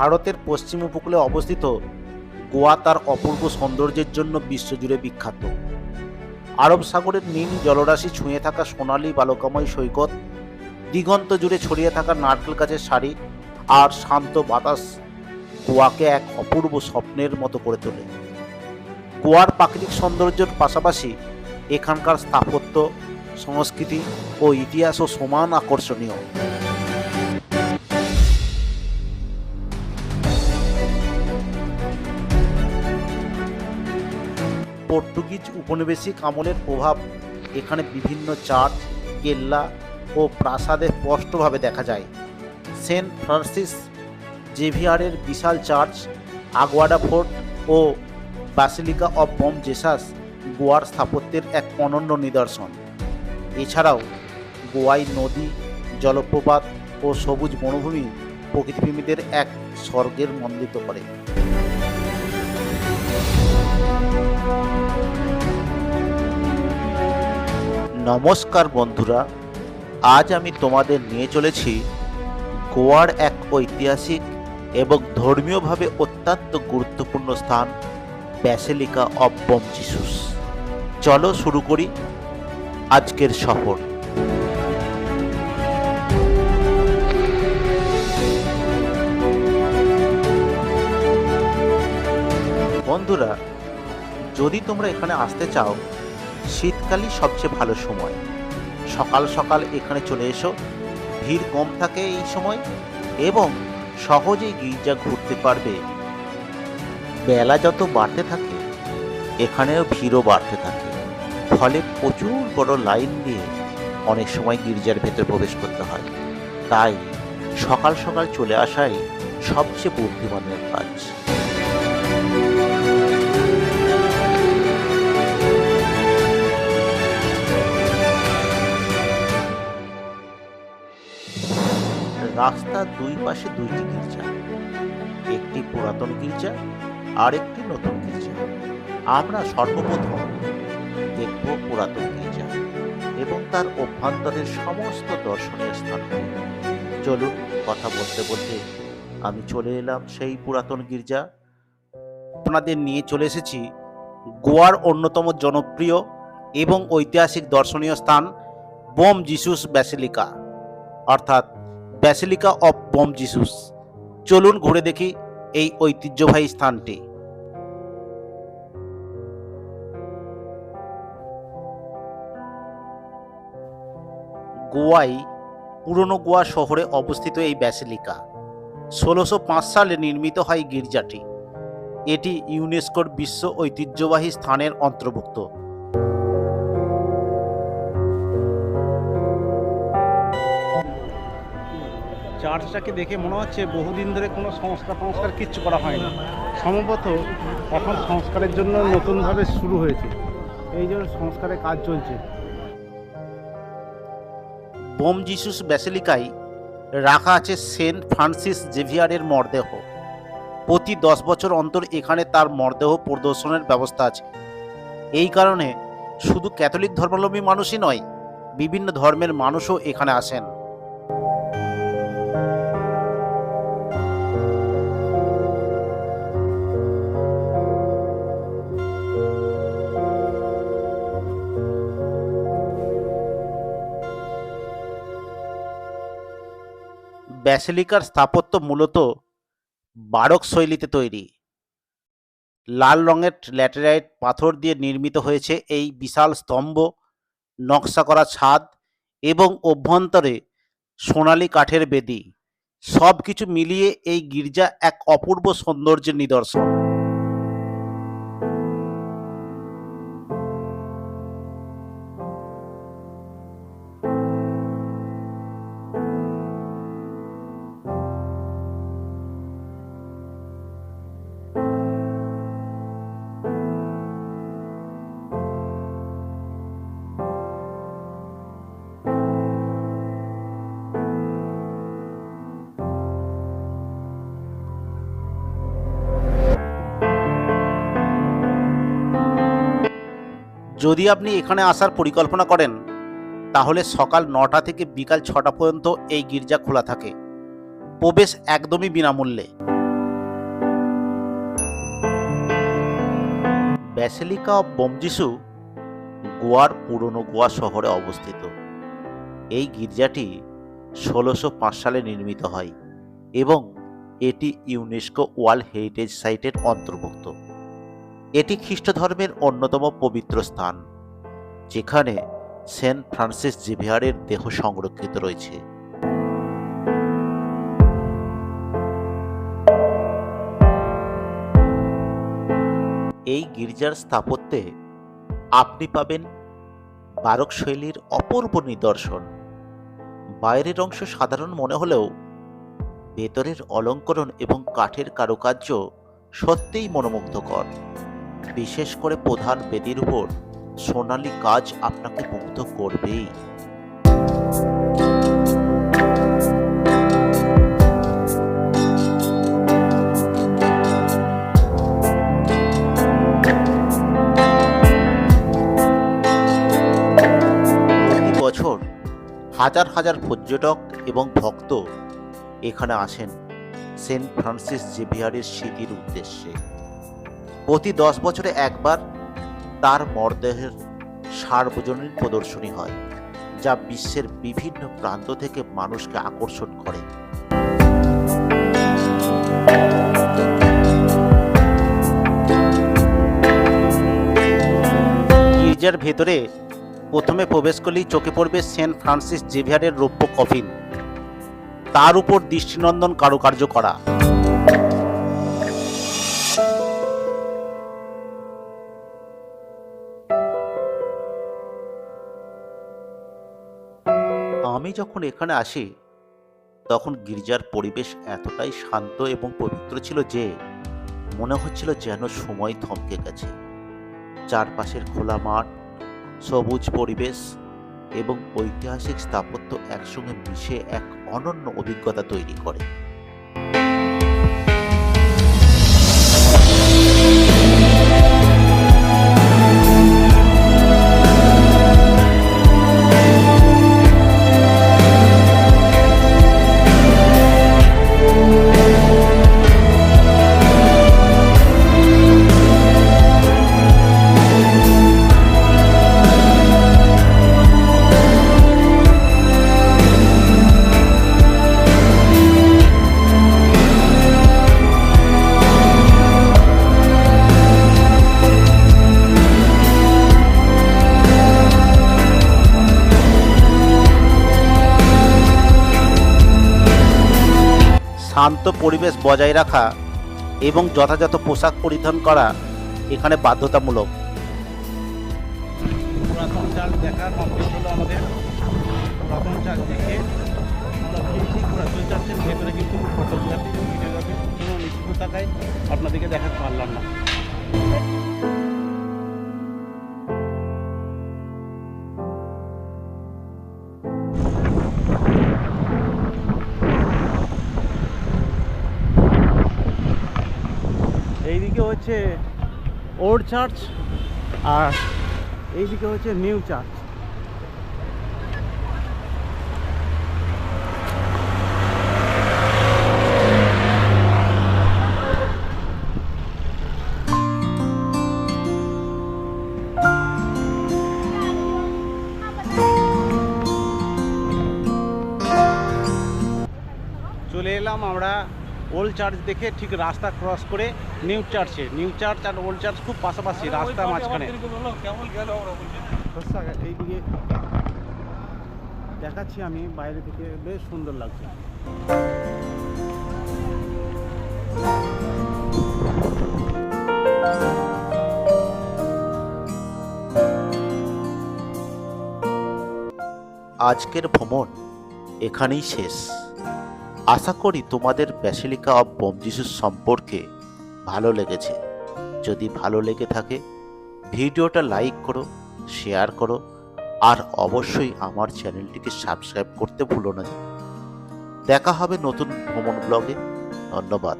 ভারতের পশ্চিম উপকূলে অবস্থিত গোয়া তার অপূর্ব সৌন্দর্যের জন্য বিশ্বজুড়ে বিখ্যাত। আরব সাগরের নীল জলরাশি ছুঁয়ে থাকা সোনালী বালকাময় সৈকত, দিগন্ত জুড়ে ছড়িয়ে থাকা নারকেল গাছের শাড়ি আর শান্ত বাতাস গোয়াকে এক অপূর্ব স্বপ্নের মতো করে তোলে। গোয়ার প্রাকৃতিক সৌন্দর্যের পাশাপাশি এখানকার স্থাপত্য, সংস্কৃতি ও ইতিহাসও সমান আকর্ষণীয়। পর্তুগিজ উপনিবেশিক আমলের প্রভাব এখানে বিভিন্ন চার্চ কেল্লা ও প্রাসাদে স্পষ্টভাবে দেখা যায়। সেন্ট ফ্রান্সিস জেভিয়ারের বিশাল চার্চ, আগোয়াডা ফোর্ট ও বাসিলিকা অব বম জেসাস গোয়ার স্থাপত্যের এক অনন্য নিদর্শন। এছাড়াও গোয়ায় নদী, জলপ্রপাত ও সবুজ বনভূমি প্রকৃতিপ্রেমীদের এক স্বর্গের মন্দিত করে। নমস্কার বন্ধুরা, আজ আমি তোমাদের নিয়ে চলেছি গোয়ার এক ঐতিহাসিক এবং ধর্মীয়ভাবে অত্যন্ত গুরুত্বপূর্ণ স্থান, ব্যাসেলিকা অব বম জিসুস চলো শুরু করি আজকের সফর। বন্ধুরা, যদি তোমরা এখানে আসতে চাও শীতকালই সবচেয়ে ভালো সময়। সকাল সকাল এখানে চলে এসো। ভিড় কম থাকে এই সময় এবং সহজেই গির্জা ঘুরতে পারবে। বেলা যত বাড়তে থাকে, এখানেও ভিড়ও বাড়তে থাকে। ফলে প্রচুর বড় লাইন দিয়ে অনেক সময় গির্জার ভেতর প্রবেশ করতে হয়। তাই সকাল সকাল চলে আসাই সবচেয়ে বুদ্ধিমানের কাজ। রাস্তার দুই পাশে দুইটি গির্জা। একটি পুরাতন গির্জা আর একটি নতুন গির্জা। আমরা সর্বপ্রথম দেখব পুরাতন গির্জা এবং তার অভ্যন্তরের সমস্ত দর্শনীয় স্থান চলুন কথা বলতে বলতে আমি চলে এলাম সেই পুরাতন গির্জা। আপনাদের নিয়ে চলে এসেছি গোয়ার অন্যতম জনপ্রিয় এবং ঐতিহাসিক দর্শনীয় স্থান বোম জিসুস ব্যাসিলিকা। অর্থাৎ ব্যাসিলিকা অফ বম জিসুস চলুন ঘুরে দেখি এই ঐতিহ্যবাহী স্থানটি। গোয়ায় পুরনো গোয়া শহরে অবস্থিত এই ব্যাসিলিকা ষোলোশো সালে নির্মিত হয় গির্জাটি। এটি ইউনেস্কোর বিশ্ব ঐতিহ্যবাহী স্থানের অন্তর্ভুক্ত। চার্চটাকে দেখে মনে হচ্ছে বহুদিন ধরে কোনো সংস্কার সংস্কার কিচ্ছু করা হয়নি। সম্ভবত এখন সংস্কারের জন্য নতুনভাবে শুরু হয়েছে। এই জন্য সংস্কারের কাজ চলছে। বোম জিসুস ব্যাসিলিকায় রাখা আছে সেন্ট ফ্রান্সিস জেভিয়ারের মরদেহ। প্রতি দশ বছর অন্তর এখানে তার মরদেহ প্রদর্শনের ব্যবস্থা আছে। এই কারণে শুধু ক্যাথলিক ধর্মাবলম্বী মানুষই নয়, বিভিন্ন ধর্মের মানুষও এখানে আসেন। ব্যাসিলিকার স্থাপত্য মূলত বারক শৈলীতে তৈরি। লাল রঙের ল্যাটেরাইট পাথর দিয়ে নির্মিত হয়েছে এই বিশাল স্তম্ভ, নকশা করা ছাদ এবং অভ্যন্তরে সোনালি কাঠের বেদি। সব কিছু মিলিয়ে এই গির্জা এক অপূর্ব সৌন্দর্যের নিদর্শন। যদি আপনি এখানে আসার পরিকল্পনা করেন, তাহলে সকাল নটা থেকে বিকাল ছটা পর্যন্ত এই গির্জা খোলা থাকে। প্রবেশ একদমই বিনামূল্যে। ব্যাসেলিকা অব বোমজিসু গোয়ার পুরনো গোয়া শহরে অবস্থিত। এই গির্জাটি ষোলোশো সালে নির্মিত হয় এবং এটি ইউনেস্কো ওয়ার্ল্ড হেরিটেজ সাইটের অন্তর্ভুক্ত। এটি খ্রিস্ট ধর্মের অন্যতম পবিত্র স্থান, যেখানে সেন্ট ফ্রান্সিস জিভিয়ারের দেহ সংরক্ষিত রয়েছে। এই গির্জার স্থাপত্যে আপনি পাবেন বারক শৈলীর অপূর্ব নিদর্শন। বাইরের অংশ সাধারণ মনে হলেও ভেতরের অলঙ্করণ এবং কাঠের কারুকার্য সত্যিই মনোমুগ্ধকর। বিশেষ করে প্রধান বেদির উপর সোনালী কাজ আপনাকে মুগ্ধ করবেই। বছর হাজার হাজার পর্যটক এবং ভক্ত এখানে আসেন সেন্ট ফ্রান্সিস জেভিয়ারের স্মৃতির উদ্দেশ্যে। প্রতি দশ বছরে একবার তার মরদেহের সার্বজনীন প্রদর্শনী হয়, যা বিশ্বের বিভিন্ন প্রান্ত থেকে মানুষকে আকর্ষণ করে। গির্জার ভেতরে প্রথমে প্রবেশ করলেই চোখে পড়বে সেন্ট ফ্রান্সিস জেভিয়ারের রৌপ্য কফিন। তার উপর দৃষ্টিনন্দন কারুকার্য করা। আমি যখন এখানে আসি, তখন গির্জার পরিবেশ এতটাই শান্ত এবং পবিত্র ছিল যে, মনে হচ্ছিল যেন সময় থমকে গেছে। চারপাশের খোলা মাঠ, সবুজ পরিবেশ এবং ঐতিহাসিক স্থাপত্য একসঙ্গে মিশে এক অনন্য অভিজ্ঞতা তৈরি করে। শান্ত পরিবেশ বজায় রাখা এবং যথাযথ পোশাক পরিধান করা এখানে বাধ্যতামূলক। আপনাদেরকে দেখাতে পারলাম না। হচ্ছে ওল্ড চার্চ আর এইদিকে হচ্ছে নিউ চার্চ চলে এলাম আমরা ওল্ড চার্চ দেখে ঠিক রাস্তা ক্রস করে নিউ চার্চে নিউ চার্চ আর ওল্ড চার্চ খুব পাশাপাশি রাস্তা মাঝখানে। এইদিকে দেখাচ্ছি আমি বাইরে থেকে বেশ সুন্দর লাগছে। আজকের ভ্রমণ এখানেই শেষ। আশা করি তোমাদের ব্যাসিলিকা অব বোম সম্পর্কে ভালো লেগেছে। যদি ভালো লেগে থাকে, ভিডিওটা লাইক করো, শেয়ার করো, আর অবশ্যই আমার চ্যানেলটিকে সাবস্ক্রাইব করতে ভুলো না। দেখা হবে নতুন ভ্রমণ ব্লগে। ধন্যবাদ।